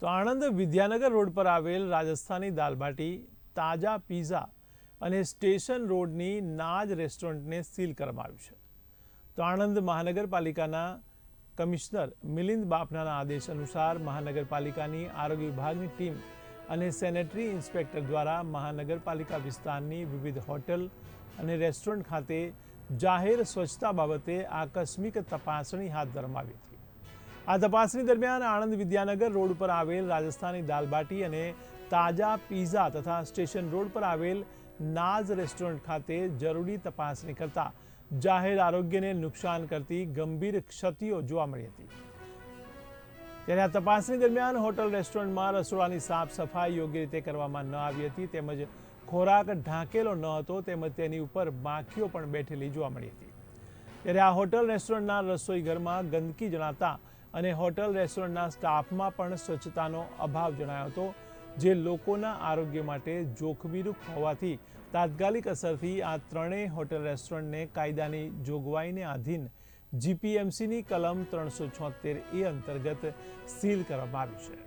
તો આણંદ વિદ્યાનગર રોડ પર આવેલ રાજસ્થાની દાલબાટી તાજા પીઝા અને સ્ટેશન રોડની નાજ રેસ્ટોરન્ટને સીલ કરવામાં આવ્યું છે. તો આણંદ મહાનગરપાલિકાના કમિશનર મિલિંદ બાપનાના આદેશ અનુસાર મહાનગરપાલિકાની આરોગ્ય વિભાગની ટીમ અને સેનેટરી ઇન્સ્પેક્ટર દ્વારા મહાનગરપાલિકા વિસ્તારની વિવિધ હોટલ અને રેસ્ટોરન્ટ ખાતે જાહેર સ્વચ્છતા બાબતે આકસ્મિક તપાસણી હાથ ધરવામાં આવી હતી. આ તપાસણી દરમિયાન આણંદ વિદ્યાનગર રોડ પર આવેલ રાજસ્થાની દાલબાટી અને તાજા પીઝા તથા સ્ટેશન રોડ પર આવેલ નાઝ રેસ્ટોરન્ટ ખાતે જરૂરી તપાસણી કરતા જાહેર આરોગ્યને નુકસાન કરતી ગંભીર ક્ષતિઓ જોવા મળી હતી. ત્યારે આ તપાસણી દરમિયાન હોટલ રેસ્ટોરન્ટમાં રસોડાની સાફ સફાઈ યોગ્ય રીતે કરવામાં ન આવી હતી તેમજ ખોરાક ઢાંકેલો ન હતો તેમજ તેની ઉપર માખીઓ પણ બેઠેલી જોવા મળી હતી. ત્યારે આ હોટલ રેસ્ટોરન્ટના રસોઈ ઘરમાં ગંદકી જણાતા અને હોટલ રેસ્ટોરન્ટના સ્ટાફમાં પણ સ્વચ્છતાનો અભાવ જણાયો હતો, જે લોકોના આરોગ્ય માટે જોખમીરૂપ હોવાથી તાત્કાલિક અસરથી આ ત્રણેય હોટલ રેસ્ટોરન્ટને કાયદાની જોગવાઈને આધીન જીપીએમસીની કલમ ત્રણસો છોતેર એ અંતર્ગત સીલ કરવામાં આવ્યું છે.